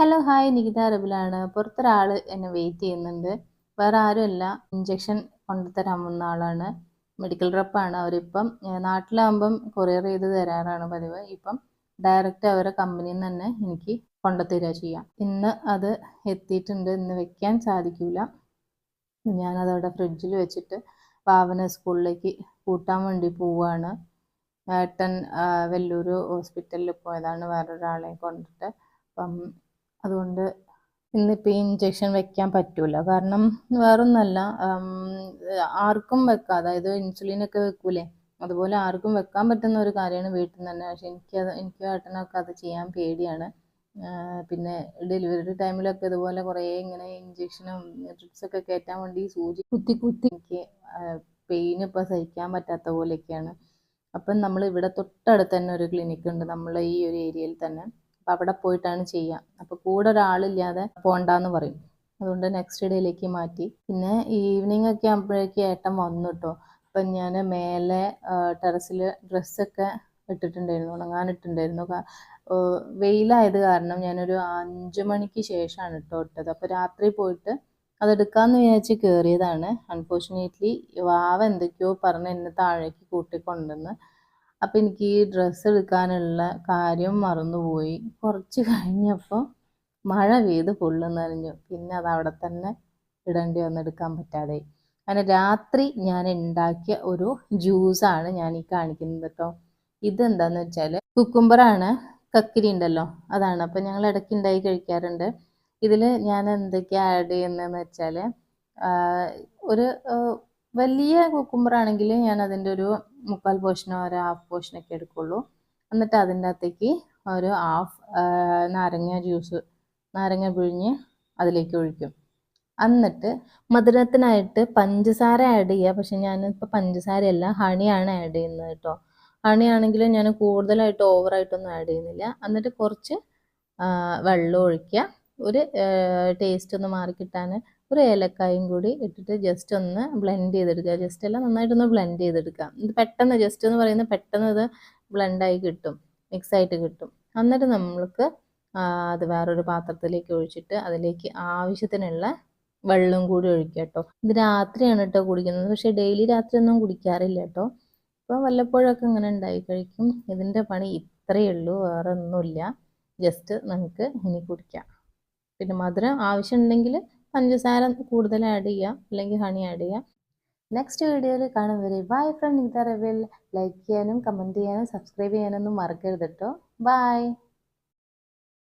Hello hi Nikita റബിലാണ് പുറത്തൊരാൾ എന്നെ വെയിറ്റ് ചെയ്യുന്നുണ്ട്. വേറെ ആരുമല്ല. ഇഞ്ചക്ഷൻ കൊണ്ടുതരാൻ വന്ന ആളാണ്. മെഡിക്കൽ റെപ്പാണ് അവരിപ്പം. നാട്ടിലാകുമ്പം കൊറിയർ ചെയ്ത് തരാറാണ് പതിവ്. ഇപ്പം ഡയറക്റ്റ് അവരെ കമ്പനിയിൽ നിന്ന് തന്നെ എനിക്ക് കൊണ്ടുതരിക ചെയ്യാം. ഇന്ന് അത് എത്തിയിട്ടുണ്ട്. ഇന്ന് വെക്കാൻ സാധിക്കില്ല ഞാനതവിടെ ഫ്രിഡ്ജിൽ വെച്ചിട്ട് പാവന സ്കൂളിലേക്ക് കൂട്ടാൻ വേണ്ടി പോവുകയാണ് ഏട്ടൻ വെല്ലൂർ ഹോസ്പിറ്റലിൽ പോയതാണ് വേറൊരാളെ കൊണ്ടിട്ട്. അപ്പം അതുകൊണ്ട് ഇന്നിപ്പോൾ ഈ ഇഞ്ചക്ഷൻ വെക്കാൻ പറ്റൂല. കാരണം വേറൊന്നല്ല ആർക്കും വെക്കാം. അതായത് ഇൻസുലിനൊക്കെ വെക്കൂലേ. അതുപോലെ ആർക്കും വെക്കാൻ പറ്റുന്ന ഒരു കാര്യമാണ് വീട്ടിൽ നിന്ന് തന്നെ. പക്ഷെ എനിക്കത് എനിക്ക് ഏട്ടനൊക്കെ അത് ചെയ്യാൻ പേടിയാണ്. പിന്നെ ഡെലിവറി ടൈമിലൊക്കെ ഇതുപോലെ കുറേ ഇങ്ങനെ ഇഞ്ചക്ഷനും ഡ്രിപ്സൊക്കെ കയറ്റാൻ വേണ്ടി സൂചി കുത്തി കുത്തി എനിക്ക് പെയിൻ ഇപ്പോൾ സഹിക്കാൻ പറ്റാത്ത പോലെയൊക്കെയാണ്. അപ്പം നമ്മൾ ഇവിടെ തൊട്ടടുത്ത് തന്നെ ഒരു ക്ലിനിക്ക് ഉണ്ട്. നമ്മളെ ഈ ഒരു ഏരിയയിൽ തന്നെ. അപ്പം അവിടെ പോയിട്ടാണ് ചെയ്യുക അപ്പോൾ കൂടെ ഒരാളില്ലാതെ പോകണ്ടെന്ന് പറയും. അതുകൊണ്ട് നെക്സ്റ്റ് ഡേയിലേക്ക് മാറ്റി. പിന്നെ ഈവനിങ് ഒക്കെ ആകുമ്പോഴേക്കും ഏട്ടൻ വന്നു കേട്ടോ അപ്പം ഞാൻ മേലെ ടെറസിൽ ഡ്രസ്സൊക്കെ ഇട്ടിട്ടുണ്ടായിരുന്നു ഉണങ്ങാനിട്ടുണ്ടായിരുന്നു. വെയിലായത് കാരണം ഞാനൊരു അഞ്ച് മണിക്ക് ശേഷമാണ് കേട്ടോ ഇട്ടത്. അപ്പോൾ രാത്രി പോയിട്ട് അതെടുക്കാമെന്ന് വിചാരിച്ച് കയറിയതാണ് അൺഫോർച്ചുനേറ്റ്ലി വാവ എന്തൊക്കെയോ പറഞ്ഞ് എന്നെ താഴേക്ക് കൂട്ടിക്കൊണ്ടുവന്ന് അപ്പം എനിക്ക് ഈ ഡ്രസ്സ് എടുക്കാനുള്ള കാര്യം മറന്നുപോയി. കുറച്ച് കഴിഞ്ഞപ്പോൾ മഴ പെയ്ത് നനഞ്ഞു പിന്നെ അത് അവിടെ തന്നെ ഇടേണ്ടി വന്ന് എടുക്കാൻ പറ്റാതെ. അങ്ങനെ രാത്രി ഞാൻ ഉണ്ടാക്കിയ ഒരു ജ്യൂസാണ് ഞാൻ ഈ കാണിക്കുന്നത് കേട്ടോ. ഇതെന്താന്ന് വെച്ചാൽ കുക്കുംബറാണ് കക്കിരി ഉണ്ടല്ലോ അതാണ്. അപ്പം ഞങ്ങൾ ഇടയ്ക്ക് ഉണ്ടായി കഴിക്കാറുണ്ട്. ഇതിൽ ഞാൻ എന്തൊക്കെയാണ് ആഡ് ചെയ്യുന്നതെന്ന് വെച്ചാൽ ഒരു വലിയ കുക്കുംബറാണെങ്കിൽ ഞാൻ അതിന്റെ ഒരു മുക്കാൽ പോർഷനോ ഒരു ഹാഫ് പോർഷനൊക്കെ എടുക്കുള്ളൂ. എന്നിട്ട് അതിന്റെ അകത്തേക്ക് ഒരു ഹാഫ് നാരങ്ങ ജ്യൂസ് നാരങ്ങ പിഴിഞ്ഞ് അതിലേക്ക് ഒഴിക്കും. എന്നിട്ട് മധുരത്തിനായിട്ട് പഞ്ചസാര ആഡ് ചെയ്യുക പക്ഷെ ഞാനിപ്പോൾ പഞ്ചസാരയല്ല ഹണിയാണ് ആഡ് ചെയ്യുന്നത് കേട്ടോ. ഹണി ആണെങ്കിൽ ഞാൻ കൂടുതലായിട്ട് ഓവറായിട്ടൊന്നും ആഡ് ചെയ്യുന്നില്ല. എന്നിട്ട് കുറച്ച് വെള്ളം ഒഴിക്കുക. ഒരു ടേസ്റ്റ് ഒന്ന് മാറി കിട്ടാൻ ഒരു ഏലക്കായും കൂടി ഇട്ടിട്ട് ജസ്റ്റ് ഒന്ന് ബ്ലെൻഡ് ചെയ്തെടുക്കുക. ജസ്റ്റ് എല്ലാം നന്നായിട്ടൊന്ന് ബ്ലെൻഡ് ചെയ്തെടുക്കുക. ഇത് പെട്ടെന്ന് ജസ്റ്റ് എന്ന് പറയുന്നത് പെട്ടെന്ന് ഇത് ബ്ലെൻഡായി കിട്ടും. മിക്സ് ആയിട്ട് കിട്ടും. എന്നിട്ട് നമ്മൾക്ക് അത് വേറൊരു പാത്രത്തിലേക്ക് ഒഴിച്ചിട്ട് അതിലേക്ക് ആവശ്യത്തിനുള്ള വെള്ളം കൂടി ഒഴിക്കുക കേട്ടോ ഇത് രാത്രിയാണ് കേട്ടോ കുടിക്കുന്നത്. പക്ഷേ ഡെയിലി രാത്രി ഒന്നും കുടിക്കാറില്ല കേട്ടോ അപ്പോൾ വല്ലപ്പോഴൊക്കെ ഇങ്ങനെ ഉണ്ടായി കഴിക്കും. ഇതിന്റെ പണി ഇത്രയേ ഉള്ളൂ. വേറെ ഒന്നുമില്ല ജസ്റ്റ് നമുക്ക് ഇനി കുടിക്കാം. പിന്നെ മധുരം ആവശ്യമുണ്ടെങ്കിൽ പഞ്ചസാര കൂടുതൽ ആഡ് ചെയ്യാം അല്ലെങ്കിൽ ഹണി ആഡ് ചെയ്യാം നെക്സ്റ്റ് വീഡിയോയിൽ കാണും വരെ ബൈ ഫ്രണ്ട് നിത ലൈക്ക് ചെയ്യാനും കമന്റ് ചെയ്യാനും സബ്സ്ക്രൈബ് ചെയ്യാനൊന്നും മറക്കരുത് കേട്ടോ ബൈ